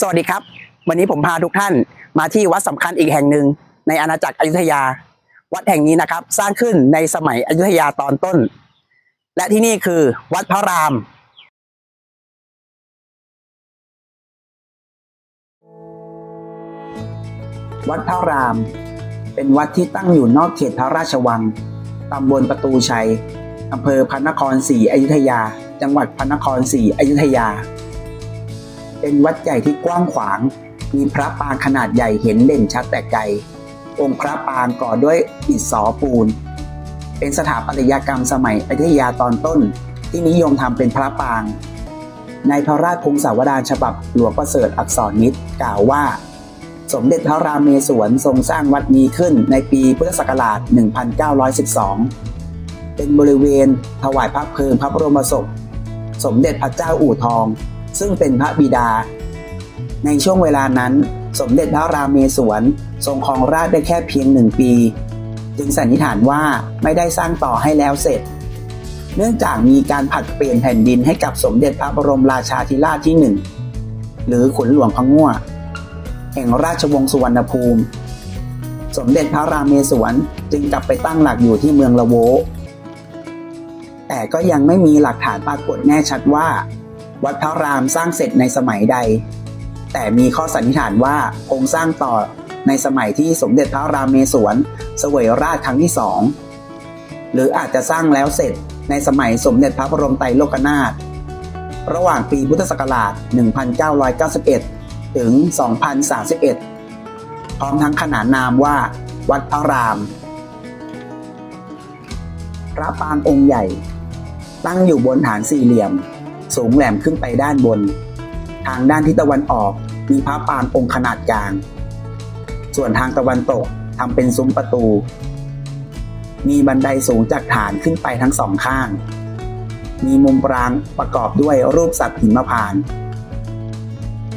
สวัสดีครับ วันนี้ผมพาทุกท่านมาที่วัดสำคัญอีกแห่งหนึ่งในอาณาจักรอยุธยา วัดแห่งนี้นะครับ สร้างขึ้นในสมัยอยุธยาตอนต้น และที่นี่คือวัดพระราม วัดพระราม เป็นวัดที่ตั้งอยู่นอกเขตพระราชวังตำบลประตูชัยอำเภอพระนครศรีอยุธยา จังหวัดพระนครศรีอยุธยา เป็นวัดใหญ่ที่กว้างขวาง มีพระปางขนาดใหญ่เห็นเด่นชัดแต่ไกล องค์พระปางก่อด้วยอิฐสอปูน เป็นสถาปัตยกรรมสมัยอยุธยาตอนต้น ที่นิยมทำเป็นพระปาง ในพระราชพงศาวดารฉบับหลวงประเสริฐอักษรนิตกล่าวว่า สมเด็จพระรามเมศวรทรงสร้างวัดนี้ขึ้นในปีพุทธศักราช 1912 เป็นบริเวณถวายพระเพลิงพระบรมศพ สมเด็จพระเจ้าอู่ทอง ซึ่งเป็นพระบิดา ในช่วงเวลานั้น สมเด็จพระรามเมศวรทรงครองราชได้แค่เพียงหนึ่งปี จึงสันนิษฐานว่าไม่ได้สร้างต่อให้แล้วเสร็จ เนื่องจากมีการผัดเปลี่ยนแผ่นดินให้กับสมเด็จพระบรมราชาธิราชที่หนึ่งหรือขุนหลวงพะง่วแห่งราชวงศ์สุวรรณภูมิ สมเด็จพระรามเมศวรจึงกลับไปตั้งหลักอยู่ที่เมืองละโวแต่ก็ยังไม่มีหลักฐานปรากฏแน่ชัดว่า วัดพระรามสร้างเสร็จในสมัยใด แต่มีข้อสันนิษฐานว่าคงสร้างต่อในสมัยที่สมเด็จพระรามเมศวรเสวยราชครั้งที่สองหรืออาจจะสร้างแล้วเสร็จในสมัยสมเด็จพระบรมไตรโลกนาถระหว่างปีพุทธศักราช 1991 ถึง 2031 พร้อมทั้งขนานนามว่า วัดพระราม พระปางองค์ใหญ่ ตั้งอยู่บนฐานสี่เหลี่ยม สูงแหลมขึ้นไปด้านบน ทางด้านทิศตะวันออกมีพระปางองค์ขนาดกลาง ส่วนทางตะวันตกทำเป็นซุ้มประตู มีบันไดสูงจากฐานขึ้นไปทั้งสองข้าง มีมุมปรางประกอบด้วยรูปสัตว์หิมพาน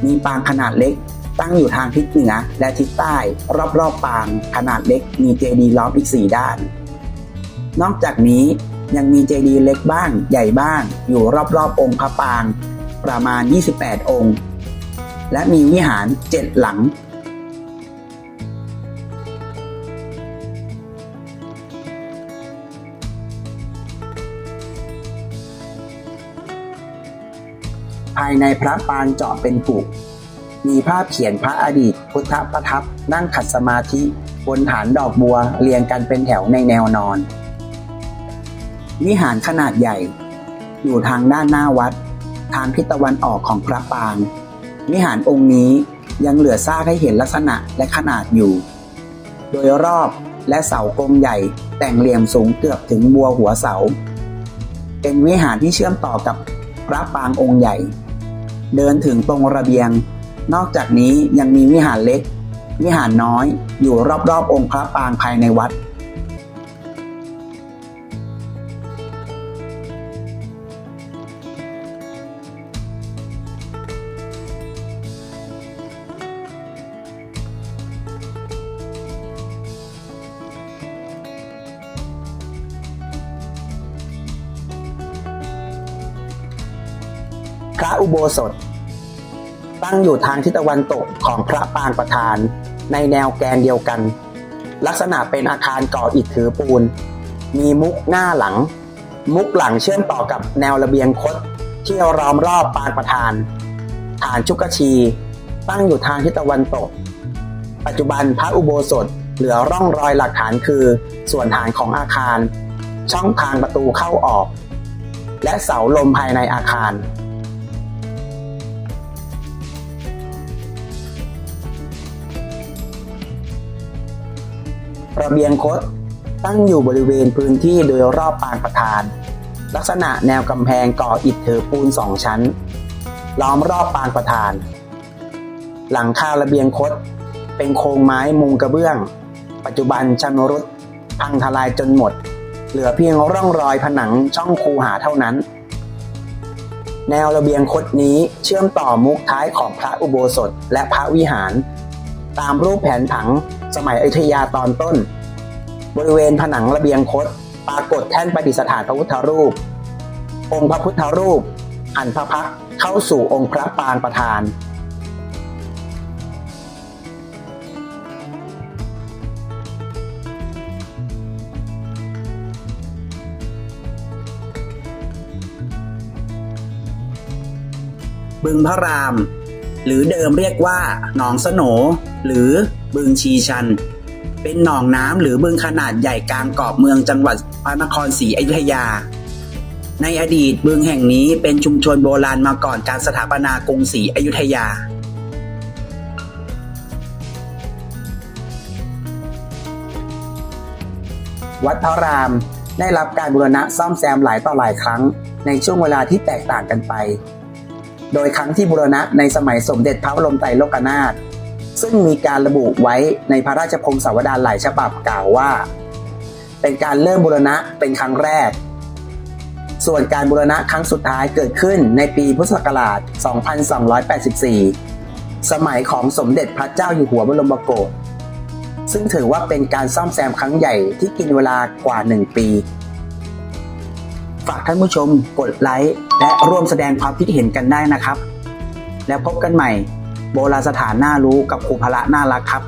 มีปางขนาดเล็กตั้งอยู่ทางทิศเหนือและทิศใต้ รอบๆปางขนาดเล็กมีเจดีย์ล้อมอีก 4 ด้าน นอกจากนี้ ยังมีเจดีย์เล็กบ้างใหญ่บ้าง อยู่รอบๆองค์พระปาง ประมาณ 28 องค์ และมีวิหาร 7 หลัง ภายในพระปางเจาะเป็นปุกมีภาพเขียนพระอดีต พุทธประทับนั่งขัดสมาธิบนฐานดอกบัวเรียงกันเป็นแถวในแนวนอน วิหารขนาดใหญ่ อยู่ทางด้านหน้าวัด ทางทิศตะวันออกของพระปาง วิหารองค์นี้ยังเหลือซากให้เห็นลักษณะและขนาดอยู่ โดยรอบและเสากลมใหญ่แต่งเหลี่ยมสูงเกือบถึงบัวหัวเสา เป็นวิหารที่เชื่อมต่อกับพระปางองค์ใหญ่ เดินถึงตรงระเบียง นอกจากนี้ยังมีวิหารเล็ก วิหารน้อยอยู่รอบๆองค์พระปางภายในวัด พระอุโบสถ ตั้งอยู่ทางทิศตะวันตกของพระปางประธานในแนวแกนเดียวกัน ลักษณะเป็นอาคารก่ออิฐถือปูน มีมุกหน้าหลัง มุกหลังเชื่อมต่อกับแนวระเบียงคดที่ล้อมรอบปางประธาน ฐานชุกชี ตั้งอยู่ทางทิศตะวันตก ปัจจุบันพระอุโบสถเหลือร่องรอยหลักฐานคือส่วนฐานของอาคาร ช่องทางประตูเข้าออก และเสาลมภายในอาคาร ระเบียงคดตั้งอยู่บริเวณพื้นที่โดยรอบปางประธาน ลักษณะแนวกำแพงก่ออิฐเถอปูนสองชั้น ล้อมรอบปางประธาน หลังคาระเบียงคดเป็นโครงไม้มุงกระเบื้อง ปัจจุบันชำรุดพังทลายจนหมด เหลือเพียงร่องรอยผนังช่องคูหาเท่านั้น แนวระเบียงคดนี้เชื่อมต่อมุกท้ายของพระอุโบสถและพระวิหาร ตามรูปแผนผัง สมัยอยุธยาตอนต้น บริเวณผนังระเบียงคดปรากฏแท่นประดิษฐานพระพุทธรูป องค์พระพุทธรูปหันพระพักเข้าสู่องค์พระปางประธาน บึงพระราม หรือเดิมเรียกว่าหนองสโหนหรือบึงชีชัน เป็นหนองน้ำหรือบึงขนาดใหญ่กลางเกาะเมืองจังหวัดพระนครศรีอยุธยา ในอดีตบึงแห่งนี้เป็นชุมชนโบราณมาก่อนการสถาปนากรุงศรีอยุธยาวัดพระรามได้รับการบูรณะซ่อมแซมหลายต่อหลายครั้งในช่วงเวลาที่แตกต่างกันไป โดยครั้งที่บูรณะในสมัยสมเด็จพระบรมไตรโลกนาถซึ่งมีการระบุไว้ในพระราชพงศาวดารหลายฉบับกล่าวว่า เป็นการเริ่มบูรณะเป็นครั้งแรก ส่วนการบูรณะครั้งสุดท้ายเกิดขึ้นในปีพุทธศักราช 2284 สมัยของสมเด็จพระเจ้าอยู่หัวบรมโกศซึ่งถือว่าเป็นการซ่อมแซมครั้งใหญ่ที่กินเวลากว่า 1 ปี ฝากท่านผู้ชมกดไลค์และร่วมแสดงความคิดเห็นกันได้นะครับ แล้วพบกันใหม่ โบราณสถานน่ารู้กับครูพละน่ารักครับ